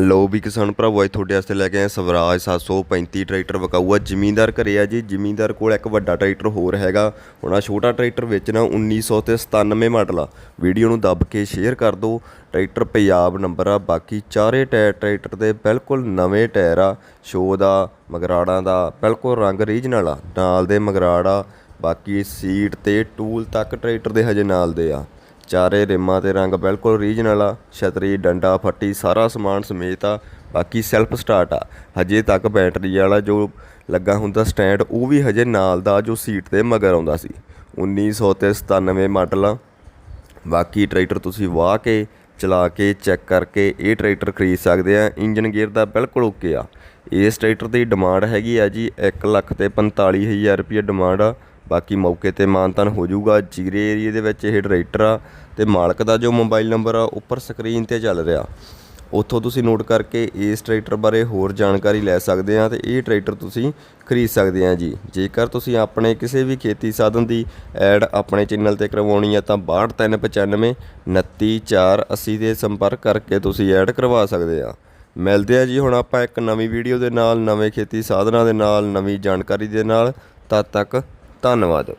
ਲੋ ਵੀ ਕਿਸਾਨ ਭਰਾਵੋ, ਅੱਜ ਤੁਹਾਡੇ ਵਾਸਤੇ ਲੈ ਕੇ ਆਏ ਸਵਰਾਜ 735 ਟਰੈਕਟਰ ਵਕਾਊਆ। ਆ ਜ਼ਿਮੀਂਦਾਰ ਘਰੇ ਆ ਜੀ। ਜ਼ਿਮੀਂਦਾਰ ਕੋਲ ਇੱਕ ਵੱਡਾ ਟਰੈਕਟਰ ਹੋਰ ਹੈਗਾ। ਹੁਣ ਆ ਛੋਟਾ ਟਰੈਕਟਰ ਵੇਚਣਾ 1900 ਤੇ 97 ਮਾਡਲ ਆ। ਵੀਡੀਓ ਨੂੰ ਦੱਬ ਕੇ ਸ਼ੇਅਰ ਕਰ ਦਿਓ। ਟਰੈਕਟਰ ਪੰਜਾਬ ਨੰਬਰ ਆ। ਬਾਕੀ ਚਾਰੇ ਟਾਇਰ ਟਰੈਕਟਰ ਦੇ ਬਿਲਕੁਲ ਨਵੇਂ ਟਾਇਰ ਆ। ਸ਼ੋ ਦਾ, ਮਗਰਾੜਾਂ ਦਾ, ਬਿਲਕੁਲ ਰੰਗ ਰੀਜਨਲ ਆ। ਨਾਲ ਦੇ ਮਗਰਾੜ ਆ। ਬਾਕੀ ਸੀਟ ਤੇ ਟੂਲ ਤੱਕ ਟਰੈਕਟਰ ਦੇ ਹਜੇ ਨਾਲ ਦੇ ਆ। ਚਾਰੇ ਰਿਮਾਂ ਤੇ ਰੰਗ ਬਿਲਕੁਲ ਰੀਜਨਲ ਆ, ਛਤਰੀ, ਡੰਡਾ, ਫੱਟੀ, ਸਾਰਾ ਸਮਾਨ ਸਮੇਤ ਆ, ਬਾਕੀ ਸੈਲਫ ਸਟਾਰਟ ਆ। ਹਜੇ ਤੱਕ ਬੈਟਰੀ ਵਾਲਾ ਜੋ ਲੱਗਾ ਹੁੰਦਾ ਸਟੈਂਡ ਉਹ ਵੀ ਹਜੇ ਨਾਲ ਦਾ ਜੋ ਸੀਟ ਤੇ ਮਗਰ ਆਉਂਦਾ ਸੀ। 1900 ਤੇ 97 ਮਾਡਲ ਆ। ਬਾਕੀ ਟਰੈਕਟਰ ਤੁਸੀਂ ਵਾਹ ਕੇ, ਚਲਾ ਕੇ ਚੈੱਕ ਕਰਕੇ ਇਹ ਟਰੈਕਟਰ ਖਰੀਦ ਸਕਦੇ ਆ। ਇੰਜਨ ਗੇਅਰ ਦਾ ਬਿਲਕੁਲ ਓਕੇ ਆ। ਇਸ ਟਰੈਕਟਰ ਦੀ ਡਿਮਾਂਡ ਹੈਗੀ ਆ ਜੀ 1 ਲੱਖ ਤੇ 45000 ਰੁਪਏ ਡਿਮਾਂਡ ਆ। ਬਾਕੀ ਮੌਕੇ ਤੇ ਮਾਨਤਨ ਹੋ ਜਾਊਗਾ। ਜੀਰੇ ਏਰੀਏ ਦੇ ਵਿੱਚ ਇਹ ਟਰੈਕਟਰ ਆ ਤੇ ਮਾਲਕ ਦਾ ਜੋ ਮੋਬਾਈਲ ਨੰਬਰ ਆ ਉੱਪਰ ਸਕਰੀਨ ਤੇ ਚੱਲ ਰਿਹਾ। ਉੱਥੋਂ ਤੁਸੀਂ ਨੋਟ ਕਰਕੇ ਇਸ ਟਰੈਕਟਰ ਬਾਰੇ ਹੋਰ ਜਾਣਕਾਰੀ ਲੈ ਸਕਦੇ ਆ ਤੇ ਇਹ ਟਰੈਕਟਰ ਤੁਸੀਂ ਖਰੀਦ ਸਕਦੇ ਆ ਜੀ। ਜੇਕਰ ਤੁਸੀਂ ਆਪਣੇ ਕਿਸੇ ਵੀ ਖੇਤੀ ਸਾਧਨ ਦੀ ਐਡ ਆਪਣੇ ਚੈਨਲ ਤੇ ਕਰਵਾਉਣੀ ਆ ਤਾਂ 62395 29480 'ਤੇ ਸੰਪਰਕ ਕਰਕੇ ਤੁਸੀਂ ਐਡ ਕਰਵਾ ਸਕਦੇ ਆ। ਮਿਲਦੇ ਆ ਜੀ ਹੁਣ ਆਪਾਂ ਇੱਕ ਨਵੀਂ ਵੀਡੀਓ ਦੇ ਨਾਲ, ਨਵੇਂ ਖੇਤੀ ਸਾਧਨਾਂ ਦੇ ਨਾਲ, ਨਵੀਂ ਜਾਣਕਾਰੀ ਦੇ ਨਾਲ। ਤਦ ਤੱਕ ਧੰਨਵਾਦ।